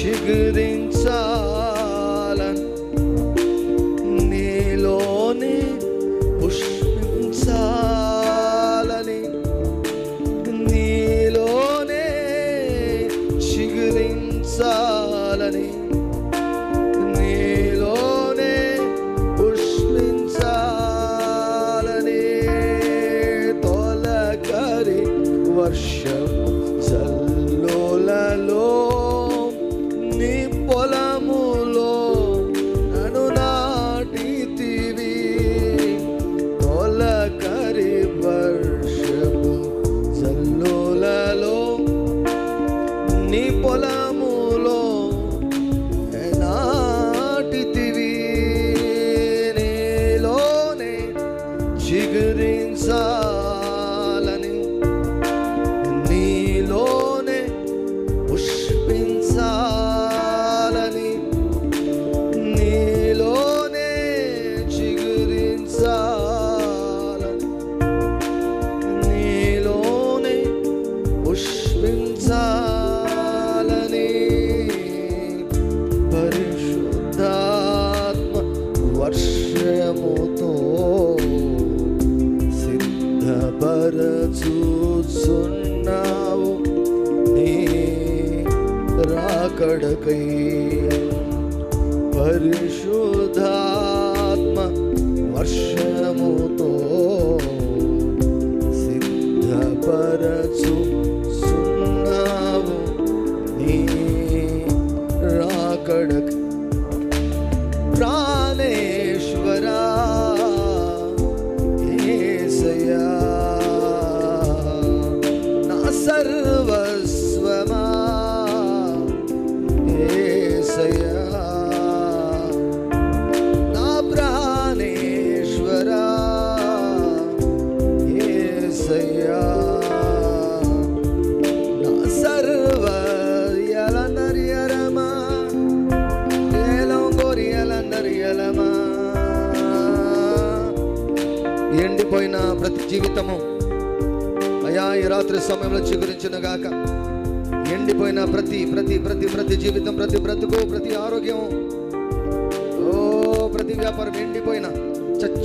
aşık değil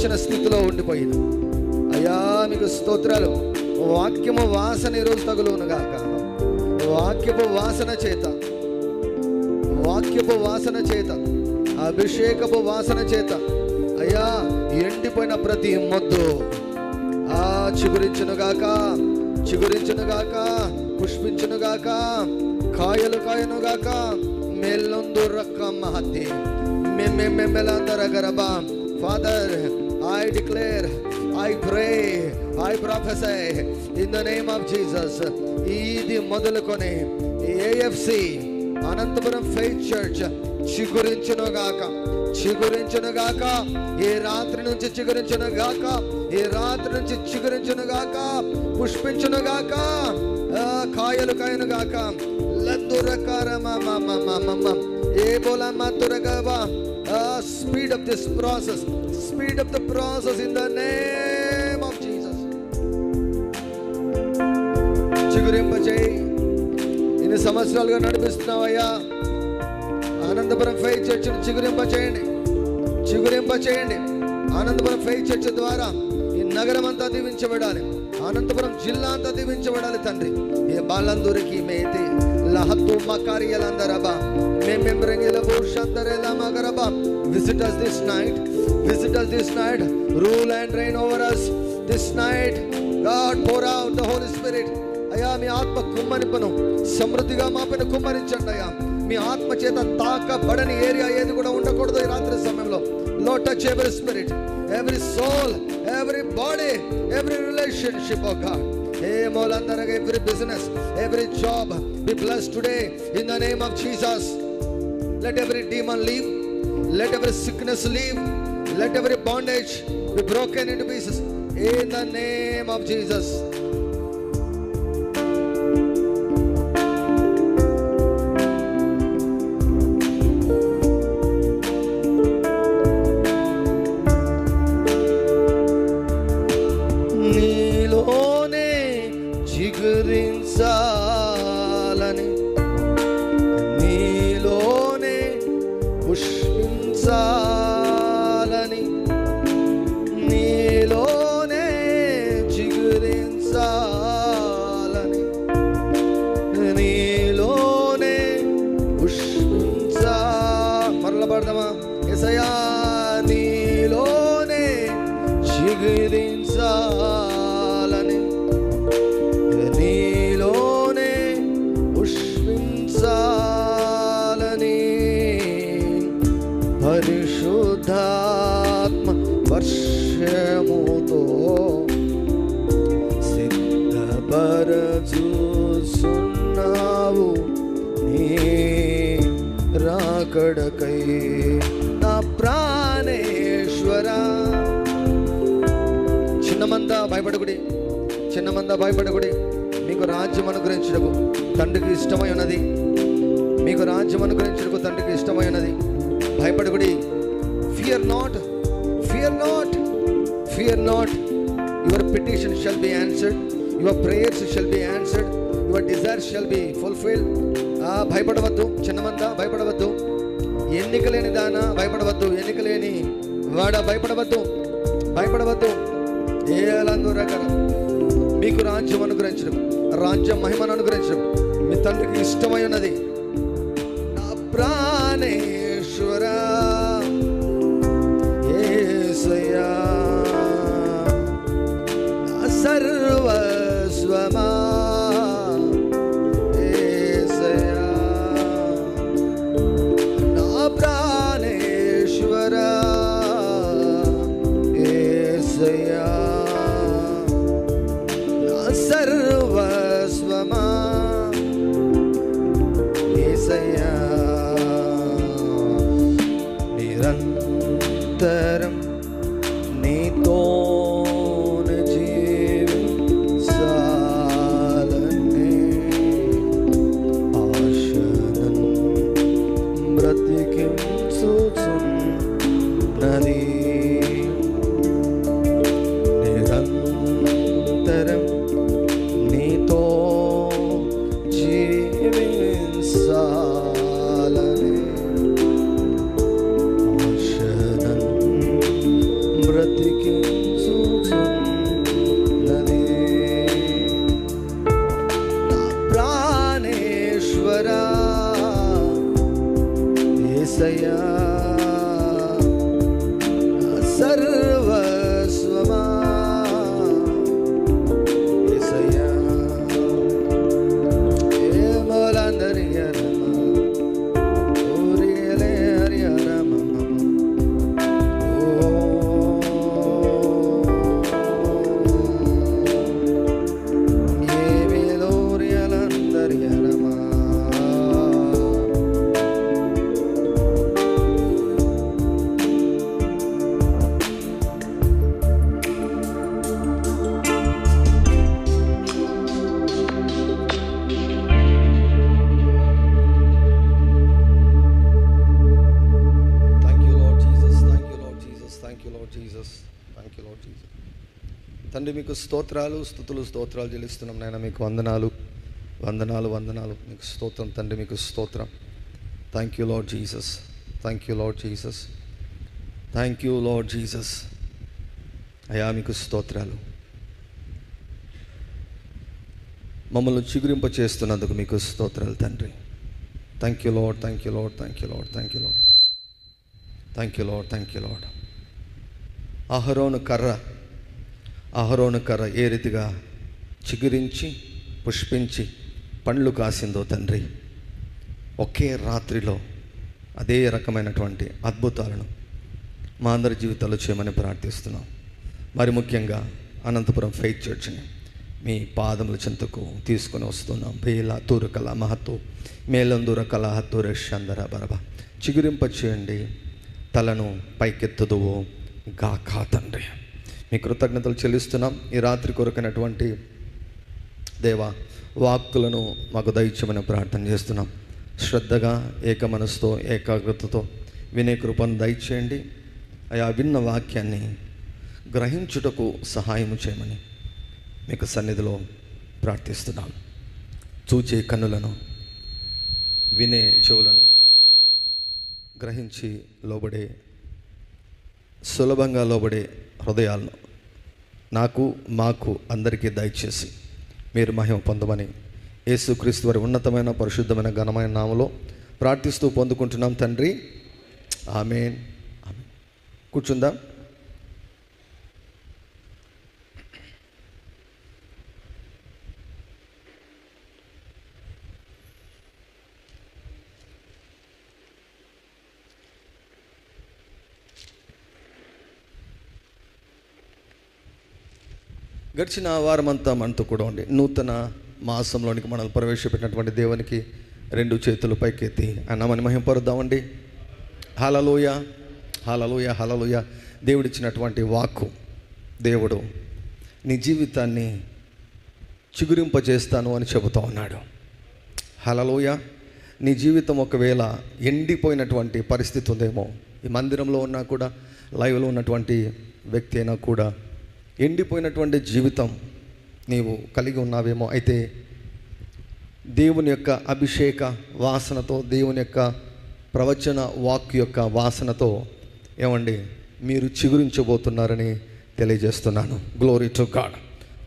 చచ్చిన స్థితిలో ఉండిపోయింది. అయ్యా మీకు స్తోత్రాలు. వాక్యము వాసన ఈరోజు తగులును గాక. వాక్యపు వాసన చేత. వాక్యపు వాసన చేత. అభిషేకపు వాసన చేత. అయ్యా ఎండిపోయిన ప్రతి మొద్దు. ఆ చిగురించునుగాక చిగురించునుగాక పుష్పించునుగాక కాయలు కాయనుగాక మెల్లొందు రక్క మహత్తి గరబా. Father I declare I pray, I prophesy in the name of Jesus ఇది మొదలుకొని ఏఎఫ్సి అనంతపురం ఫెయిత్ చర్చ్ చిగురించును గాక చిగురించును గాక ఈ రాత్రి నుంచి చిగురించును గాక ఈ రాత్రి నుంచి చిగురించును గాక పుష్పించును గాక ఆ, కాయలు కాయను గాక. లద్దురకార ఏ బోలమ్మ తురగవా? Speed up this process speed up the process in the name of Jesus. చిగురింపచేయి. ఇన్ని సంవత్సరాలుగా నడిపిస్తున్నావయ్యా? ఆనందపురం ఫెయిత్ చర్చిని చిగురింపచేయండి. చిగురింపచేయండి. ఆనందపురం ఫెయిత్ చర్చ్ ద్వారా ఈ నగరం అంతా దీవించబడాలి. అనంతపురం జిల్లా అంతా దీవించబడాలి తండ్రి. ఏ బాలందూరికి మేతి. లహత్తు మకారియలందరబా మేమెంబ్రంగిల భూషంతరేలా మగరబా visit us this night Visit us this night. Rule and reign over us this night. God, pour out the Holy Spirit. అయ్యా మీ ఆత్మ కుమ్మరింపను సమృద్ధిగా మా పైన కుమ్మరించండి అయ్యా మీ ఆత్మ చేత తాకబడని ఏరియా ఏది కూడా ఉండకూడదు ఈ రాత్రి సమయంలో లో touch every spirit every soul every body every relationship ఒక ఏ మూలందరగా every business every job be blessed today in the name of Jesus let every demon leave let every sickness leave let every bondage be broken into pieces in the name of Jesus. వర్షముతో సిద్ధపరచూసున్నావు నీ రాకడకై. నా ప్రాణేశ్వర. చిన్నమంద భయపడకుడి చిన్నమంద భయపడకుడి. మీకు రాజ్యం అనుగ్రహించడకు తండ్రికి ఇష్టమై ఉన్నది. మీకు రాజ్యం అనుగ్రహించడకు తండ్రికి ఇష్టమై ఉన్నది. భయపడకుడి. Fear not fear not your petition shall be answered your prayers shall be answered your desire shall be fulfil భయపడవద్దు. చిన్నమంతా భయపడవద్దు. ఎన్నికలేని దాన భయపడవద్దు. ఎన్నికలేని వాడ భయపడవద్దు. భయపడవద్దు. ఏలందు రకర మీకు రాజ్యం అనుగ్రహించడం రాజ్యం మహిమను అనుగ్రహించడం మీ తండ్రికి ఇష్టమై ఉన్నది. జీవించాలని మీకు స్తోత్రాలు స్థుతులు స్తోత్రాలు చెల్లిస్తున్నాం నాయన. మీకు వందనాలు వందనాలు వందనాలు. మీకు స్తోత్రం తండ్రి మీకు స్తోత్రం. Thank you Lord Jesus thank you Lord Jesus thank you Lord Jesus అయా మీకు స్తోత్రాలు. మమ్మల్ని చిగురింప చేస్తున్నందుకు మీకు స్తోత్రాలు తండ్రి. Thank you Lord thank you Lord thank you Lord thank you Lord thank you Lord thank you Lord అహరోను కర్ర. అహరోను కర్ర ఏ రీతిగా చిగురించి పుష్పించి పండ్లు కాసిందో తండ్రి ఒకే రాత్రిలో అదే రకమైనటువంటి అద్భుతాలను మా అందరి జీవితాల్లో చేయమని ప్రార్థిస్తున్నాం. మరి ముఖ్యంగా అనంతపురం ఫెయిత్ చర్చ్ని మీ పాదముల చింతకు తీసుకొని వస్తున్నాం. బేల తూరకల మహత్తు మేలందూర కళ హత్తూర బరబ. చిగురింప చేయండి తలను పైకెత్తుదువు. గాకా తండ్రి. మీ కృతజ్ఞతలు చెల్లిస్తున్నాం. ఈ రాత్రి కొరకైనటువంటి దేవా వాక్కులను మాకు దయచమని ప్రార్థన చేస్తున్నాం. శ్రద్ధగా ఏక మనసుతో ఏకాగ్రతతో వినే కృపను దయచేయండి. అయా విన్న వాక్యాన్ని గ్రహించుటకు సహాయం చేయమని మీకు సన్నిధిలో ప్రార్థిస్తున్నాం. చూచే కన్నులను వినే చెవులను గ్రహించి లోబడే సులభంగా లోబడే హృదయాలను నాకు మాకు అందరికీ దయచేసి మీరు మహిమ పొందమని యేసుక్రీస్తు వారి ఉన్నతమైన పరిశుద్ధమైన ఘనమైన నామలో ప్రార్థిస్తూ పొందుకుంటున్నాం తండ్రి. ఆమె కూర్చుందా. గడిచిన వారమంతా మనతో కూడా ఉండి నూతన మాసంలోనికి మనల్ని ప్రవేశపెట్టినటువంటి దేవునికి రెండు చేతులు పైకెత్తి అన్నమని మహింపరుద్దామండి హలలోయ హలలోయ హలలోయ దేవుడిచ్చినటువంటి వాక్కు. దేవుడు నీ జీవితాన్ని చిగురింపజేస్తాను అని చెబుతా ఉన్నాడు. హలలోయ నీ జీవితం ఒకవేళ ఎండిపోయినటువంటి పరిస్థితి ఉందేమో ఈ మందిరంలో ఉన్నా కూడా లైవ్లో ఉన్నటువంటి వ్యక్తి అయినా కూడా ఎండిపోయినటువంటి జీవితం నీవు కలిగి ఉన్నావేమో అయితే దేవుని యొక్క అభిషేక వాసనతో దేవుని యొక్క ప్రవచన వాక్ యొక్క వాసనతో ఏమండి మీరు చిగురించబోతున్నారని తెలియజేస్తున్నాను. గ్లోరీ టు గాడ్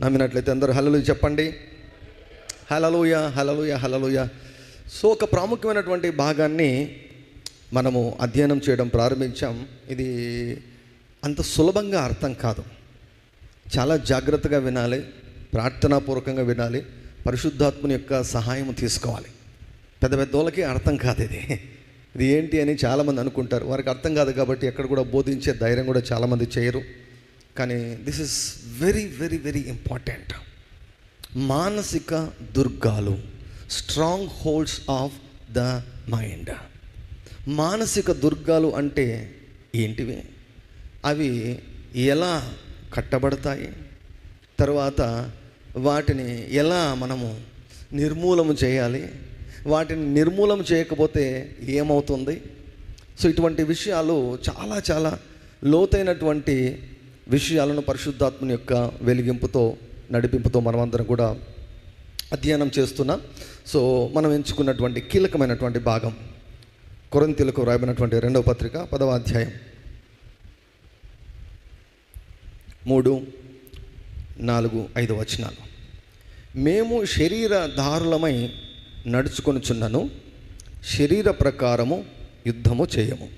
నమ్మినట్లయితే అందరూ హలలు చెప్పండి. హలలుయ హలలుయ హలలుయ సో ఒక ప్రాముఖ్యమైనటువంటి భాగాన్ని మనము అధ్యయనం చేయడం ప్రారంభించాం. ఇది అంత సులభంగా అర్థం కాదు. చాలా జాగ్రత్తగా వినాలి ప్రార్థనాపూర్వకంగా వినాలి పరిశుద్ధాత్మని యొక్క సహాయం తీసుకోవాలి. పెద్ద పెద్ద వాళ్ళకి అర్థం కాదు ఇది. ఇది ఏంటి అని చాలామంది అనుకుంటారు. వారికి అర్థం కాదు కాబట్టి ఎక్కడ కూడా బోధించే ధైర్యం కూడా చాలామంది చేయరు. కానీ this is very very very important మానసిక దుర్గాలు strongholds of the mind మానసిక దుర్గాలు అంటే ఏంటివి? అవి ఎలా కట్టబడతాయి. తర్వాత వాటిని ఎలా మనము నిర్మూలన చేయాలి? వాటిని నిర్మూలన చేయకపోతే ఏమవుతుంది? సో ఇటువంటి విషయాలు చాలా చాలా లోతైనటువంటి విషయాలను పరిశుద్ధాత్మని యొక్క వెలిగింపుతో నడిపింపుతో మనమందరం కూడా అధ్యయనం చేస్తున్నాం. సో మనం ఎంచుకున్నటువంటి కీలకమైనటువంటి భాగం కొరంతీలకు రాయబడినటువంటి రెండవ పత్రిక పదవ అధ్యాయం. మూడు నాలుగు ఐదు వచనాలు. మేము శరీర దారులమై నడుచుకొనుచున్నను శరీర ప్రకారము యుద్ధము చేయము.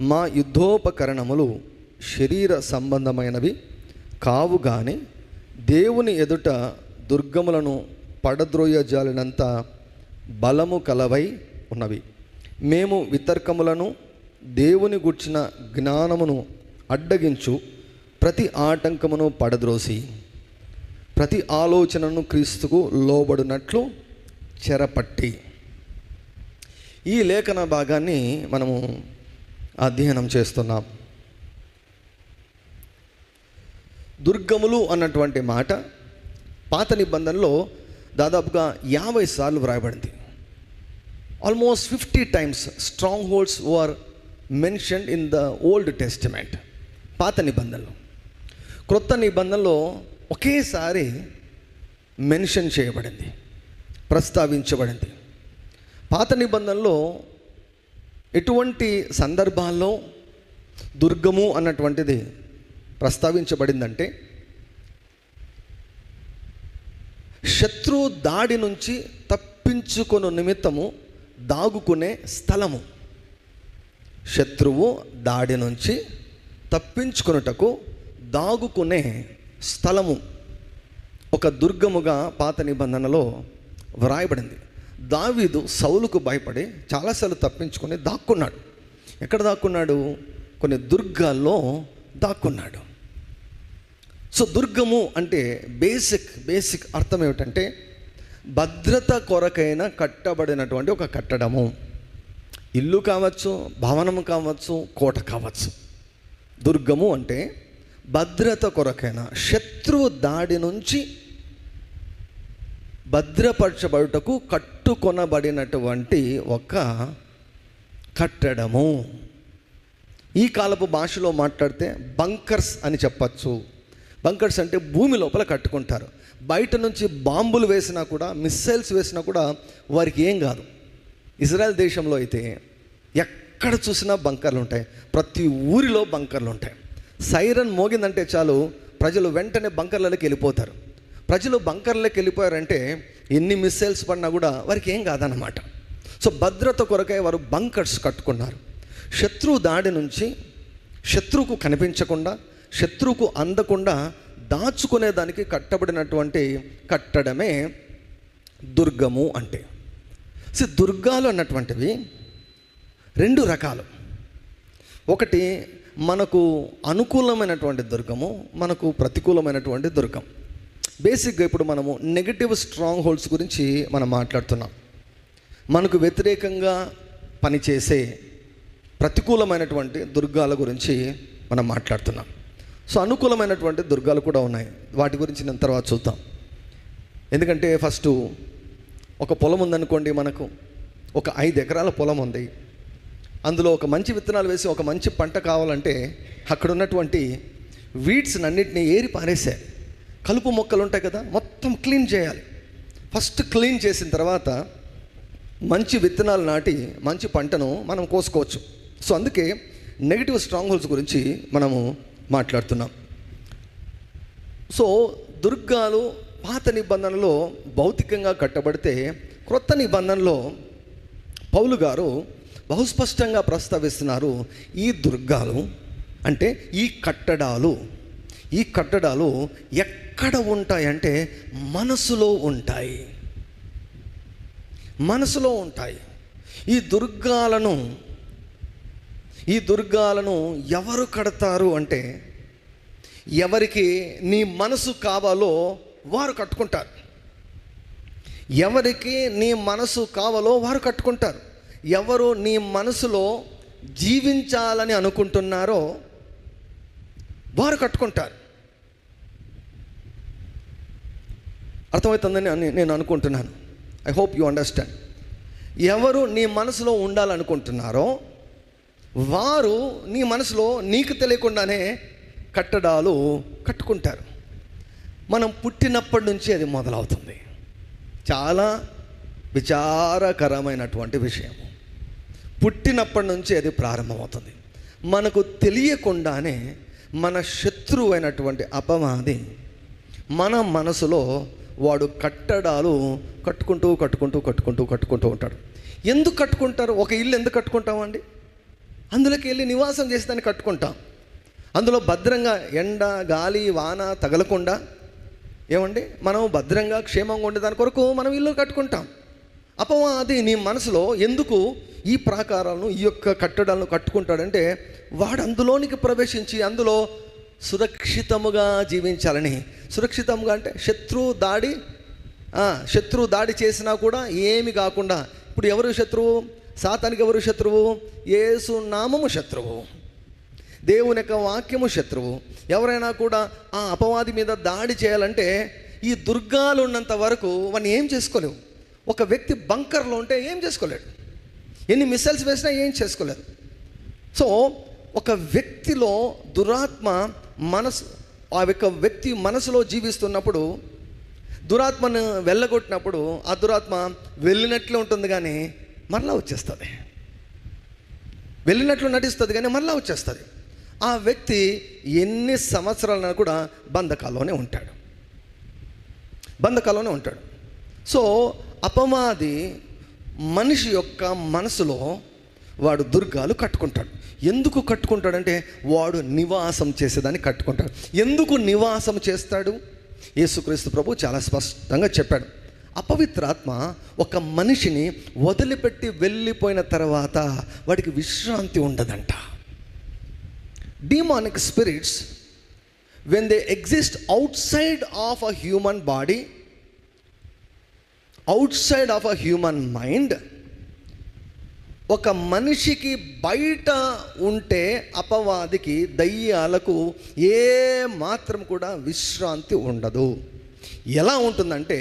మా యుద్ధోపకరణములు శరీర సంబంధమైనవి కావు కానీ దేవుని ఎదుట దుర్గములను పడద్రోయజాలినంత బలము కలవై ఉన్నవి. మేము వితర్కములను దేవుని గుర్చిన జ్ఞానమును అడ్డగించు ప్రతి ఆటంకమును పడద్రోసి ప్రతి ఆలోచనను క్రీస్తుకు లోబడినట్లు చెరపట్టి. ఈ లేఖన భాగాన్ని మనము అధ్యయనం చేస్తున్నాం. దుర్గములు అన్నటువంటి మాట పాత నిబంధనలో దాదాపుగా యాభై సార్లు వ్రాయబడింది. Almost fifty times strongholds were mention in the Old Testament పాత నిబంధనలు. క్రొత్త నిబంధనలో ఒకేసారి మెన్షన్ చేయబడింది ప్రస్తావించబడింది. పాత నిబంధనలో ఎటువంటి సందర్భాల్లో దుర్గము అన్నటువంటిది ప్రస్తావించబడిందంటే శత్రు దాడి నుంచి తప్పించుకొను నిమిత్తము దాగుకునే స్థలము. శత్రువు దాడి నుంచి తప్పించుకొనుటకు దాగుకునే స్థలము ఒక దుర్గముగా పాత నిబంధనలో వ్రాయబడింది. దావీదు సౌలుకు భయపడి చాలాసార్లు తప్పించుకొని దాక్కున్నాడు. ఎక్కడ దాక్కున్నాడు? కొన్ని దుర్గాల్లో దాక్కున్నాడు. సో దుర్గము అంటే బేసిక్ బేసిక్ అర్థం ఏమిటంటే భద్రత కొరకైన కట్టబడినటువంటి ఒక కట్టడము. ఇల్లు కావచ్చు భవనము కావచ్చు కోట కావచ్చు. దుర్గము అంటే భద్రత కొరకైన శత్రువు దాడి నుంచి భద్రపరచబడుటకు కట్టుకొనబడినటువంటి ఒక కట్టడము. ఈ కాలపు భాషలో మాట్లాడితే బంకర్స్ అని చెప్పచ్చు. బంకర్స్ అంటే భూమి లోపల కట్టుకుంటారు. బయట నుంచి బాంబులు వేసినా కూడా మిస్సైల్స్ వేసినా కూడా వారికి ఏం కాదు. ఇజ్రాయెల్ దేశంలో అయితే ఎక్కడ చూసినా బంకర్లు ఉంటాయి ప్రతి ఊరిలో బంకర్లు ఉంటాయి సైరన్ మోగిందంటే చాలు ప్రజలు వెంటనే బంకర్లలోకి వెళ్ళిపోతారు. ప్రజలు బంకర్లోకి వెళ్ళిపోయారంటే ఎన్ని మిస్సైల్స్ పడినా కూడా వారికి ఏం కాదన్నమాట. సో భద్రత కొరకై వారు బంకర్స్ కట్టుకున్నారు. శత్రువు దాడి నుంచి శత్రువుకు కనిపించకుండా శత్రువుకు అందకుండా దాచుకునే దానికి కట్టబడినటువంటి కట్టడమే దుర్గము అంటే. సో దుర్గాలు అన్నటువంటివి రెండు రకాలు. ఒకటి మనకు అనుకూలమైనటువంటి దుర్గము మనకు ప్రతికూలమైనటువంటి దుర్గం. బేసిక్గా ఇప్పుడు మనము నెగటివ్ స్ట్రాంగ్ హోల్డ్స్ గురించి మనం మాట్లాడుతున్నాం. మనకు వ్యతిరేకంగా పనిచేసే ప్రతికూలమైనటువంటి దుర్గాల గురించి మనం మాట్లాడుతున్నాం. సో అనుకూలమైనటువంటి దుర్గాలు కూడా ఉన్నాయి. వాటి గురించి నేను తర్వాత చూద్దాం. ఎందుకంటే ఫస్ట్ ఒక పొలం ఉందనుకోండి మనకు. ఒక ఐదు ఎకరాల పొలం ఉంది. అందులో ఒక మంచి విత్తనాలు వేసి ఒక మంచి పంట కావాలంటే అక్కడ ఉన్నటువంటి వీడ్స్ అన్నిటిని ఏరి పారేసాయి కలుపు మొక్కలు ఉంటాయి కదా మొత్తం క్లీన్ చేయాలి. ఫస్ట్ క్లీన్ చేసిన తర్వాత మంచి విత్తనాలు నాటి మంచి పంటను మనం కోసుకోవచ్చు. సో అందుకే నెగిటివ్ స్ట్రాంగ్ హోల్స్ గురించి మనము మాట్లాడుతున్నాం. సో దుర్గాలు పాత నిబంధనలో భౌతికంగా కట్టబడితే క్రొత్త నిబంధనలో పౌలు గారు బహుస్పష్టంగా ప్రస్తావిస్తున్నారు ఈ దుర్గాలు అంటే ఈ కట్టడాలు. ఈ కట్టడాలు ఎక్కడ ఉంటాయంటే మనసులో ఉంటాయి. మనసులో ఉంటాయి. ఈ దుర్గాలను ఈ దుర్గాలను ఎవరు కడతారు అంటే ఎవరికి నీ మనసు కావాలో వారు కట్టుకుంటారు. ఎవరికి నీ మనసు కావాలో వారు కట్టుకుంటారు. ఎవరు నీ మనసులో జీవించాలని అనుకుంటున్నారో వారు కట్టుకుంటారు. అర్థమవుతుందని అని నేను అనుకుంటున్నాను. ఐ హోప్ యు అండర్స్టాండ్ ఎవరు నీ మనసులో ఉండాలనుకుంటున్నారో వారు నీ మనసులో నీకు తెలియకుండానే కట్టడాలు కట్టుకుంటారు. మనం పుట్టినప్పటి నుంచి అది మొదలవుతుంది. చాలా విచారకరమైనటువంటి విషయం పుట్టినప్పటి నుంచి అది ప్రారంభమవుతుంది. మనకు తెలియకుండానే మన శత్రువు అయినటువంటి అపవాది మన మనసులో వాడు కట్టడాలు కట్టుకుంటూ కట్టుకుంటూ కట్టుకుంటూ కట్టుకుంటూ ఉంటాడు. ఎందుకు కట్టుకుంటారు? ఒక ఇల్లు ఎందుకు కట్టుకుంటామండి అందులోకి వెళ్ళి నివాసం చేస్తాను కట్టుకుంటాం. అందులో భద్రంగా ఎండ గాలి వాన తగలకుండా ఏమండి? మనం భద్రంగా క్షేమంగా ఉండేదాని కొరకు మనం ఇల్లు కట్టుకుంటాం. అపవాది నీ మనసులో ఎందుకు ఈ ప్రాకారాలను ఈ యొక్క కట్టడాలను కట్టుకుంటాడంటే వాడు అందులోనికి ప్రవేశించి అందులో సురక్షితముగా జీవించాలని. సురక్షితంగా అంటే శత్రువు దాడి శత్రువు దాడి చేసినా కూడా ఏమి కాకుండా. ఇప్పుడు ఎవరు శత్రువు? సాతానికి ఎవరు శత్రువు? ఏసు నామము శత్రువు. దేవుని యొక్క వాక్యము శత్రువు. ఎవరైనా కూడా ఆ అపవాది మీద దాడి చేయాలంటే ఈ దుర్గాలు ఉన్నంత వరకు వాడిని ఏం చేసుకోలేవు. ఒక వ్యక్తి బంకర్లో ఉంటే ఏం చేసుకోలేడు. ఎన్ని మిసైల్స్ వేసినా ఏం చేసుకోలేదు సో ఒక వ్యక్తిలో దురాత్మ మనసు ఆ యొక్క వ్యక్తి మనసులో జీవిస్తున్నప్పుడు దురాత్మను వెళ్ళగొట్టినప్పుడు ఆ దురాత్మ వెళ్ళినట్లు ఉంటుంది కానీ మరలా వచ్చేస్తుంది. వెళ్ళినట్లు నటిస్తుంది కానీ మరలా వచ్చేస్తుంది. ఆ వ్యక్తి ఎన్ని సంవత్సరాలైనా కూడా బంధకాల్లోనే ఉంటాడు. బంధకాల్లోనే ఉంటాడు. సో అపవాది మనిషి యొక్క మనసులో వాడు దుర్గాలు కట్టుకుంటాడు. ఎందుకు కట్టుకుంటాడంటే వాడు నివాసం చేసేదాన్ని కట్టుకుంటాడు. ఎందుకు నివాసం చేస్తాడు? యేసుక్రీస్తు ప్రభు చాలా స్పష్టంగా చెప్పాడు. అపవిత్రాత్మ ఒక మనిషిని వదిలిపెట్టి వెళ్ళిపోయిన తర్వాత వాడికి విశ్రాంతి ఉండదంట. Demonic spirits when they exist outside of a human body outside of a human mind ఒక మనిషికి బయట ఉంటే అపవాదికి దయ్యాలకు ఏ మాత్రం కూడా విశ్రాంతి ఉండదు. ఎలా ఉంటుందంటే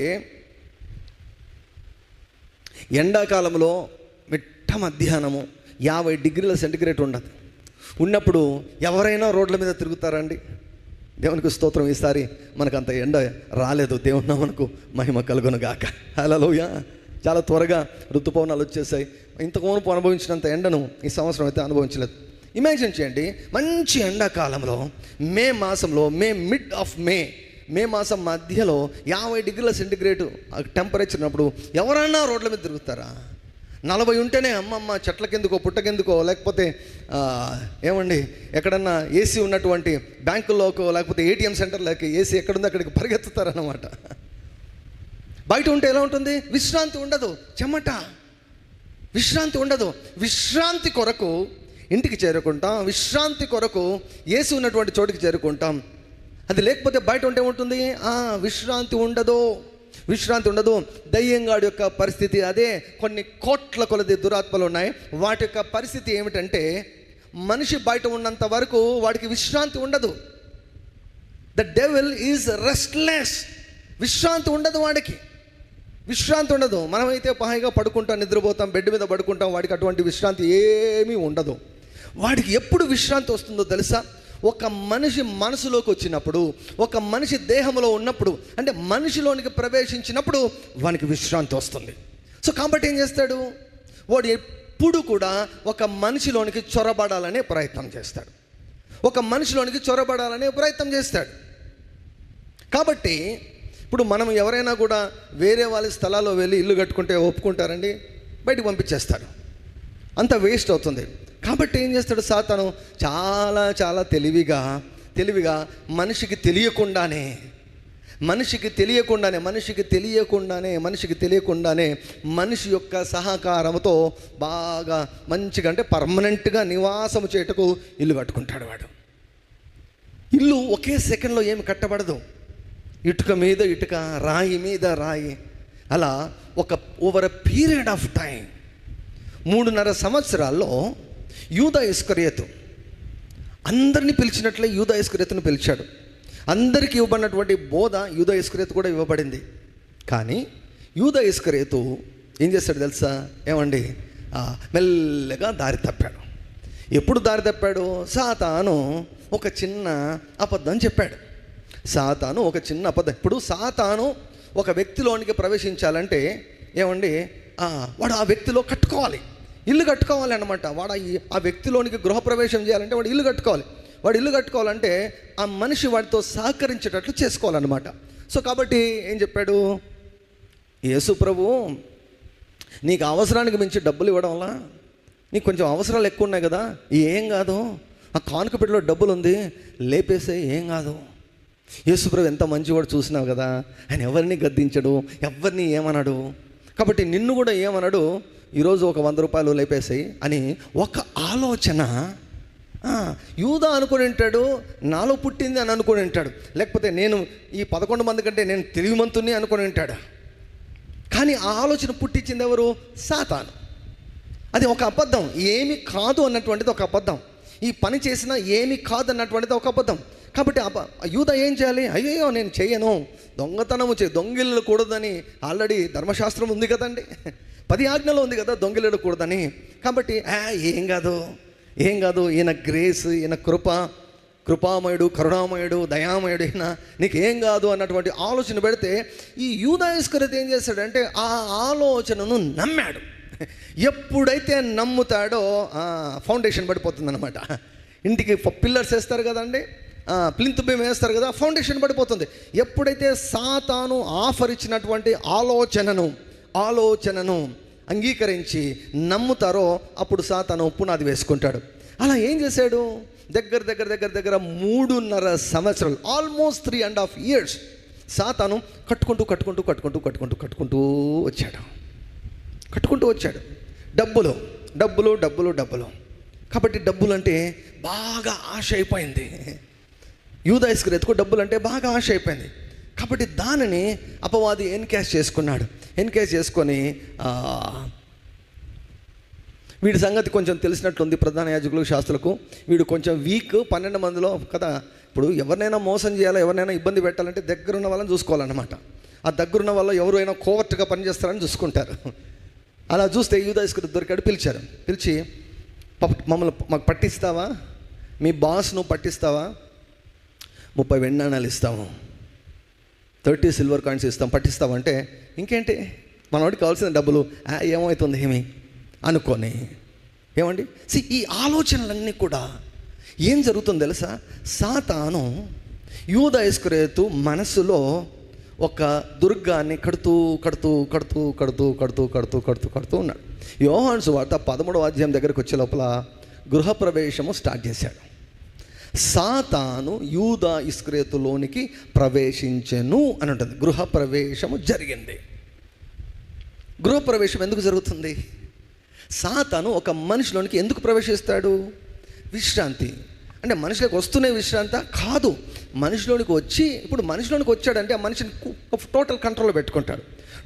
ఎండాకాలంలో మిట్ట మధ్యాహ్నము యాభై డిగ్రీల సెంటిగ్రేడ్ ఉండదు. ఉన్నప్పుడు ఎవరైనా రోడ్ల మీద తిరుగుతారండి? దేవునికి స్తోత్రం ఈసారి మనకు అంత ఎండ రాలేదు. దేవుని మనకు మహిమ కలుగునుగాక హలోయ చాలా త్వరగా ఋతుపవనాలు వచ్చేసాయి. ఇంతకు అనుభవించినంత ఎండను ఈ సంవత్సరం అయితే అనుభవించలేదు. ఇమాజిన్ చేయండి మంచి ఎండాకాలంలో మే మాసంలో మే మిడ్ ఆఫ్ మే మే మాసం మధ్యలో యాభై డిగ్రీల సెంటిగ్రేడ్ టెంపరేచర్ ఉన్నప్పుడు ఎవరన్నా రోడ్ల మీద తిరుగుతారా? నలభై ఉంటేనే అమ్మమ్మ చెట్లకెందుకో పుట్టకెందుకో లేకపోతే ఏమండి ఎక్కడన్నా ఏసీ ఉన్నటువంటి బ్యాంకుల్లోకో లేకపోతే ఏటీఎం సెంటర్లోకి ఏసీ ఎక్కడుందో అక్కడికి పరిగెత్తుతారన్నమాట. బయట ఉంటే ఎలా ఉంటుంది? విశ్రాంతి ఉండదు. చెమట. విశ్రాంతి ఉండదు. విశ్రాంతి కొరకు ఇంటికి చేరుకుంటాం. విశ్రాంతి కొరకు ఏసి ఉన్నటువంటి చోటుకి చేరుకుంటాం. అది లేకపోతే బయట ఉంటే ఉంటుంది ఆ, విశ్రాంతి ఉండదు. విశ్రాంతి ఉండదు. దయ్యంగాడి యొక్క పరిస్థితి అదే. కొన్ని కోట్ల కొలది దురాత్మలు ఉన్నాయి. వాటి యొక్క పరిస్థితి ఏమిటంటే మనిషి బయట ఉన్నంత వరకు వాడికి విశ్రాంతి ఉండదు. ద డెవిల్ ఈజ్ రెస్ట్లెస్ విశ్రాంతి ఉండదు వాడికి. విశ్రాంతి ఉండదు. మనమైతే పహాయిగా పడుకుంటాం నిద్రపోతాం బెడ్ మీద పడుకుంటాం. వాడికి అటువంటి విశ్రాంతి ఏమీ ఉండదు. వాడికి ఎప్పుడు విశ్రాంతి వస్తుందో తెలుసా? ఒక మనిషి మనసులోకి వచ్చినప్పుడు ఒక మనిషి దేహంలో ఉన్నప్పుడు అంటే మనిషిలోనికి ప్రవేశించినప్పుడు వానికి విశ్రాంతి వస్తుంది. సో కాబట్టి ఏం చేస్తాడు? వాడు ఎప్పుడు కూడా ఒక మనిషిలోనికి చొరబడాలనే ప్రయత్నం చేస్తాడు. ఒక మనిషిలోనికి చొరబడాలనే ప్రయత్నం చేస్తాడు. కాబట్టి ఇప్పుడు మనం ఎవరైనా కూడా వేరే వాళ్ళ స్థలాల్లో వెళ్ళి ఇల్లు కట్టుకుంటే ఒప్పుకుంటారండి? బయటికి పంపించేస్తాడు అంత వేస్ట్ అవుతుంది. కాబట్టి ఏం చేస్తాడు సాతను? చాలా చాలా తెలివిగా తెలివిగా మనిషికి తెలియకుండానే మనిషికి తెలియకుండానే మనిషికి తెలియకుండానే మనిషికి తెలియకుండానే మనిషి యొక్క సహకారంతో బాగా మంచిగా అంటే పర్మనెంట్గా నివాసము చేయుటకు ఇల్లు కట్టుకుంటాడు వాడు. ఇల్లు ఒకే సెకండ్లో ఏమి కట్టబడదు. ఇటుక మీద ఇటుక రాయి మీద రాయి. అలా ఒక over a period of time మూడున్నర సంవత్సరాల్లో యూదా ఇస్కరియతు. అందరినీ పిలిచినట్లే యూదా ఇస్కరియతును పిలిచాడు. అందరికీ ఇవ్వబడినటువంటి బోధ యూదా ఇస్కరియతు కూడా ఇవ్వబడింది. కానీ యూదా ఇస్కరియతు ఏం చేస్తాడు తెలుసా? ఏమండి? మెల్లగా దారి తప్పాడు. ఎప్పుడు దారి తప్పాడు? సాతాను ఒక చిన్న అబద్ధం చెప్పాడు. సాతాను ఒక చిన్న అబద్ధం. ఇప్పుడు సాతాను ఒక వ్యక్తిలోనికి ప్రవేశించాలంటే ఏమండి? వాడు ఆ వ్యక్తిలో కట్టుకోవాలి. ఇల్లు కట్టుకోవాలి అనమాట వాడు ఆ వ్యక్తిలోనికి గృహప్రవేశం చేయాలంటే వాడు ఇల్లు కట్టుకోవాలి. వాడు ఇల్లు కట్టుకోవాలంటే ఆ మనిషి వాడితో సహకరించేటట్లు చేసుకోవాలన్నమాట. సో కాబట్టి ఏం చెప్పాడు? యేసు ప్రభు నీకు అవసరానికి మించి డబ్బులు ఇవ్వడం వల్ల నీకు కొంచెం అవసరాలు ఎక్కువ ఉన్నాయి కదా. ఏం కాదు. ఆ కానుక పెట్టిలో డబ్బులు ఉంది. లేపేసే ఏం కాదు. యేసుప్రభు ఎంత మంచివాడు చూసినావు కదా. ఆయన ఎవరిని గద్దించడు? ఎవరిని ఏమన్నాడు కాబట్టి నిన్ను కూడా ఏమన్నాడు ఈరోజు ఒక వంద రూపాయలు లేపేసాయి అని ఒక ఆలోచన. యూదా అనుకుని ఉంటాడు నాలో పుట్టింది అని అనుకుని ఉంటాడు. లేకపోతే నేను ఈ పదకొండు మంది కంటే నేను తెలివిమంతుని అనుకుని ఉంటాడు. కానీ ఆ ఆలోచన పుట్టించింది ఎవరు? సాతాను. అది ఒక అబద్ధం. ఏమి కాదు అన్నటువంటిది ఒక అబద్ధం. ఈ పని చేసినా ఏమి కాదు అన్నటువంటిది ఒక అబద్ధం. కాబట్టి అబ యూద ఏం చేయాలి? అయ్యో నేను చేయను. దొంగతనము చే దొంగిల్లకూడదని ఆల్రెడీ ధర్మశాస్త్రం ఉంది కదండి. పది ఆజ్ఞలో ఉంది కదా దొంగిలేడకూడదని. కాబట్టి ఏం కాదు ఏం కాదు ఈయన గ్రేస్ ఈయన కృప కృపామయుడు కరుణామయుడు దయామయుడు ఈయన నీకేం కాదు అన్నటువంటి ఆలోచన పెడితే ఈ యూదాయస్కరత ఏం చేశాడంటే ఆ ఆలోచనను నమ్మాడు. ఎప్పుడైతే నమ్ముతాడో ఫౌండేషన్ పడిపోతుంది అనమాట ఇంటికి పిల్లర్స్ వేస్తారు కదండి ప్లింత్ బీమ్ వేస్తారు కదా ఫౌండేషన్ పడిపోతుంది. ఎప్పుడైతే సాతాను ఆఫర్ ఇచ్చినటువంటి ఆలోచనను ఆలోచనను అంగీకరించి నమ్ముతారో అప్పుడు సాతాను పునాది వేసుకుంటాడు. అలా ఏం చేశాడు? దగ్గర దగ్గర దగ్గర దగ్గర మూడున్నర సంవత్సరాలు almost three and half years సాతాను కట్టుకుంటూ కట్టుకుంటూ కట్టుకుంటూ కట్టుకుంటూ కట్టుకుంటూ వచ్చాడు. కట్టుకుంటూ వచ్చాడు. డబ్బులు డబ్బులు డబ్బులు డబ్బులు. కాబట్టి డబ్బులు అంటే బాగా ఆశ అయిపోయింది. యూదాయిస్కరెత్తుకు డబ్బులు అంటే బాగా ఆశ అయిపోయింది. కాబట్టి దానిని అపవాది ఎన్కాష్ చేసుకున్నాడు. ఎన్కాష్ చేసుకొని వీడి సంగతి కొంచెం తెలిసినట్లుంది ప్రధాన యాజకులు శాస్త్రులకు. వీడు కొంచెం వీక్ పన్నెండు మందిలో కదా. ఇప్పుడు ఎవరినైనా మోసం చేయాలో ఎవరినైనా ఇబ్బంది పెట్టాలంటే దగ్గరున్న వాళ్ళని చూసుకోవాలన్నమాట. ఆ దగ్గరున్న వాళ్ళు ఎవరైనా కోవర్ట్గా పనిచేస్తారని చూసుకుంటారు. అలా చూస్తే యూదాస్కర్ దొరికాడు పిలిచారు. పిలిచి మమ్మల్ని మాకు పట్టిస్తావా? మీ బాస్ నువ్వు పట్టిస్తావా? ముప్పై వెండి నాణాలు ఇస్తాము. థర్టీ సిల్వర్ కాయిన్స్ ఇస్తాం పట్టిస్తామంటే ఇంకేంటి? మనవాడికి కావాల్సిన డబ్బులు ఏమవుతుంది ఏమి అనుకొని. ఏమండి? సి ఈ ఆలోచనలన్నీ కూడా ఏం జరుగుతుందో తెలుసా? సాతాను యూద ఇస్కరేతు మనసులో ఒక దుర్గాన్ని కడుతూ కడుతూ కడుతూ కడుతూ కడుతూ కడుతూ కడుతూ కడుతూ ఉన్నాడు. యోహాన్స్ వార్త పదమూడవ అధ్యాయం దగ్గరికి వచ్చే లోపల గృహప్రవేశము స్టార్ట్ చేశాడు. సాతాను యూదా ఇస్క్రేతులోనికి ప్రవేశించెను అని ఉంటుంది. గృహప్రవేశము జరిగింది. గృహప్రవేశం ఎందుకు జరుగుతుంది? సాతాను ఒక మనిషిలోనికి ఎందుకు ప్రవేశిస్తాడు? విశ్రాంతి. అంటే మనిషిలోకి వస్తూనే విశ్రాంత కాదు. మనిషిలోనికి వచ్చి ఇప్పుడు మనిషిలోనికి వచ్చాడంటే ఆ మనిషిని టోటల్ కంట్రోల్లో పెట్టుకుంటాడు.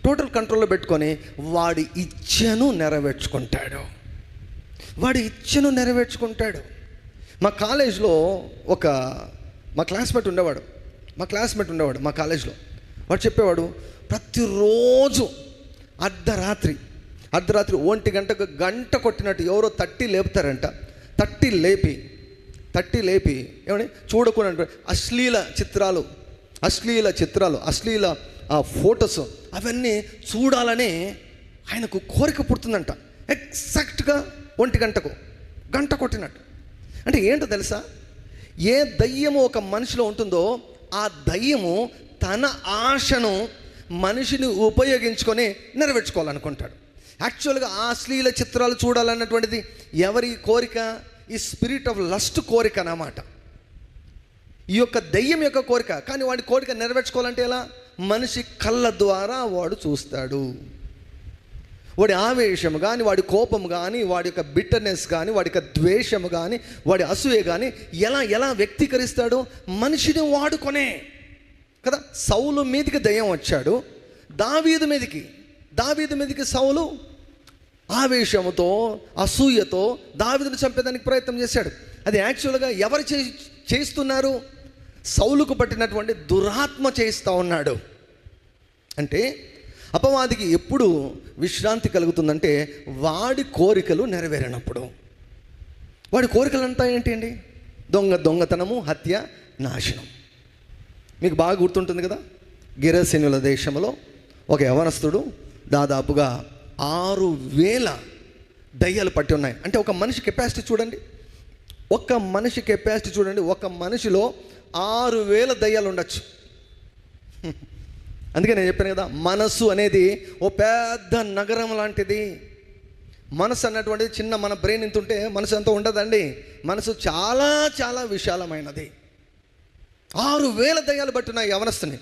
టోటల్ కంట్రోల్లో పెట్టుకొని వాడి ఇచ్ఛను నెరవేర్చుకుంటాడు. వాడి ఇచ్ఛను నెరవేర్చుకుంటాడు. మా కాలేజ్లో ఒక మా క్లాస్మేట్ ఉండేవాడు. మా క్లాస్మేట్ ఉండేవాడు మా కాలేజ్లో. వాడు చెప్పేవాడు ప్రతిరోజు అర్ధరాత్రి అర్ధరాత్రి ఒంటి గంటకు గంట కొట్టినట్టు ఎవరో తట్టి లేపుతారంట. తట్టి లేపి తట్టి లేపి ఏమని చూడకుండా అశ్లీల చిత్రాలు అశ్లీల చిత్రాలు అశ్లీల ఆ ఫొటోస్ అవన్నీ చూడాలని ఆయనకు కోరిక పుడుతుందంట. ఎగ్జాక్ట్గా ఒంటి గంటకు గంట కొట్టినట్టు. అంటే ఏంటో తెలుసా? ఏ దయ్యము ఒక మనిషిలో ఉంటుందో ఆ దయ్యము తన ఆశను మనిషిని ఉపయోగించుకొని నెరవేర్చుకోవాలనుకుంటాడు. యాక్చువల్గా ఆ అశ్లీల చిత్రాలు చూడాలన్నటువంటిది ఎవరి కోరిక? ఈ స్పిరిట్ ఆఫ్ లస్ట్ కోరిక అన్నమాట. ఈ యొక్క దయ్యం యొక్క కోరిక. కానీ వాడి కోరిక నెరవేర్చుకోవాలంటే ఎలా? మనిషి కళ్ళ ద్వారా వాడు చూస్తాడు. వాడి ఆవేశం కానీ వాడి కోపం కానీ వాడి యొక్క బిట్టర్నెస్ కానీ వాడి యొక్క ద్వేషము కానీ వాడి అసూయ కానీ ఎలా ఎలా వ్యక్తీకరిస్తాడు? మనిషిని వాడుకొనే. కదా? సౌలు మీదకి దయ్యం వచ్చాడు. దావీదు మీదకి. దావీదు మీదకి సౌలు ఆవేశముతో అసూయతో దావీదును చంపేదానికి ప్రయత్నం చేశాడు. అది యాక్చువల్గా ఎవరు చే చేస్తున్నారు? సౌలుకు పట్టినటువంటి దురాత్మ చేస్తూ ఉన్నాడు. అంటే అపవాదికి ఎప్పుడు విశ్రాంతి కలుగుతుందంటే వాడి కోరికలు నెరవేరినప్పుడు. వాడి కోరికలు అంతా ఏంటి అండి దొంగ దొంగతనము హత్య నాశనం. మీకు బాగా గుర్తుంటుంది కదా? గిరసేనుల దేశంలో ఒక యవనస్తుడు దాదాపుగా ఆరు వేల దయ్యాలు పట్టి ఉన్నాయి. అంటే ఒక మనిషి కెపాసిటీ చూడండి. ఒక మనిషి కెపాసిటీ చూడండి. ఒక మనిషిలో ఆరు వేల దయ్యాలు ఉండొచ్చు. అందుకే నేను చెప్పాను కదా మనసు అనేది ఓ పెద్ద నగరం లాంటిది. మనసు అన్నటువంటిది చిన్న మన బ్రెయిన్ ఇంత ఉంటే మనసు ఎంత ఉండదండి. మనసు చాలా చాలా విశాలమైనది. ఆరు వేల దయ్యాలు పట్టున్నాయి యవనస్తుని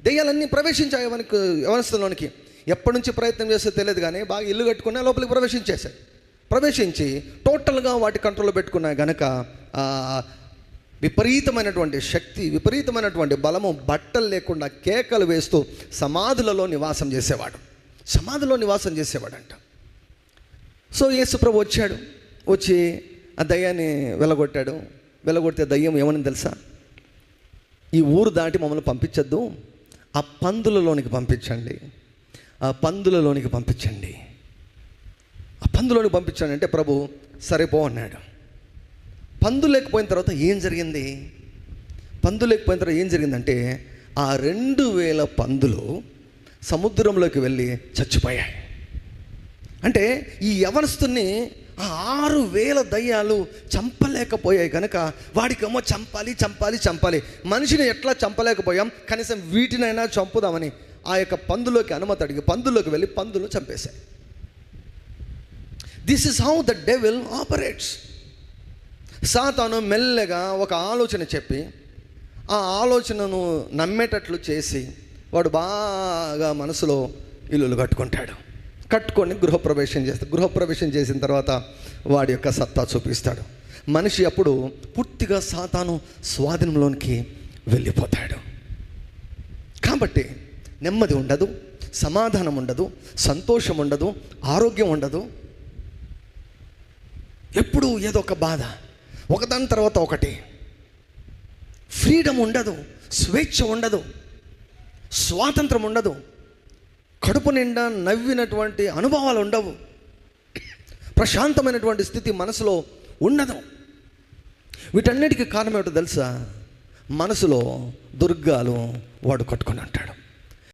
దయ్యాలన్నీ ప్రవేశించాయి యవనికి యవనస్తులోనికి ఎప్పటి నుంచి ప్రయత్నం చేస్తే తెలియదు కానీ బాగా ఇల్లు కట్టుకున్నా లోపలికి ప్రవేశించేశాయి. ప్రవేశించి టోటల్గా వాటి కంట్రోల్లో పెట్టుకున్నాయి గనక విపరీతమైనటువంటి శక్తి విపరీతమైనటువంటి బలము బట్టలు లేకుండా కేకలు వేస్తూ సమాధులలో నివాసం చేసేవాడు. సమాధిలో నివాసం చేసేవాడంట. సో యేసుప్రభు వచ్చాడు. వచ్చి ఆ దయ్యాన్ని వెలగొట్టాడు. వెలగొడితే దయ్యం ఏమని తెలుసా? ఈ ఊరు దాటి మమ్మల్ని పంపించద్దు. ఆ పందులలోనికి పంపించండి. ఆ పందులలోనికి పంపించండి. ఆ పందులోనికి పంపించండి అంటే ప్రభు సరిపో అన్నాడు. పందు లేకపోయిన తర్వాత ఏం జరిగింది? పందు లేకపోయిన తర్వాత ఏం జరిగిందంటే ఆ రెండు వేల పందులు సముద్రంలోకి వెళ్ళి చచ్చిపోయాయి. అంటే ఈ యవనస్తుని ఆ ఆరు వేల దయ్యాలు చంపలేకపోయాయి కనుక వాడికేమో చంపాలి చంపాలి చంపాలి. మనిషిని ఎట్లా చంపలేకపోయాం? కనీసం వీటినైనా చంపుదామని ఆ యొక్క పందులోకి అనుమతి అడిగి పందులోకి వెళ్ళి పందులు చంపేశాయి. This is how the devil operates సాతాను మెల్లగా ఒక ఆలోచన చెప్పి ఆ ఆలోచనను నమ్మేటట్లు చేసి వాడు బాగా మనసులో ఇల్లులు కట్టుకుంటాడు. కట్టుకొని గృహప్రవేశం చేస్తాడు గృహప్రవేశం చేసిన తర్వాత వాడి యొక్క సత్తా చూపిస్తాడు. మనిషి అప్పుడు పూర్తిగా సాతాను స్వాధీనంలోనికి వెళ్ళిపోతాడు. కాబట్టి నెమ్మది ఉండదు సమాధానం ఉండదు సంతోషం ఉండదు ఆరోగ్యం ఉండదు. ఎప్పుడు ఏదో ఒక బాధ. ఒకదాని తర్వాత ఒకటి. ఫ్రీడమ్ ఉండదు స్వేచ్ఛ ఉండదు స్వాతంత్రం ఉండదు. కడుపు నిండా నవ్వినటువంటి అనుభవాలు ఉండవు. ప్రశాంతమైనటువంటి స్థితి మనసులో ఉండదు. వీటన్నిటికీ కారణం ఏమిటో తెలుసా? మనసులో దుర్గాలు వాడు కట్టుకొని అంటాడు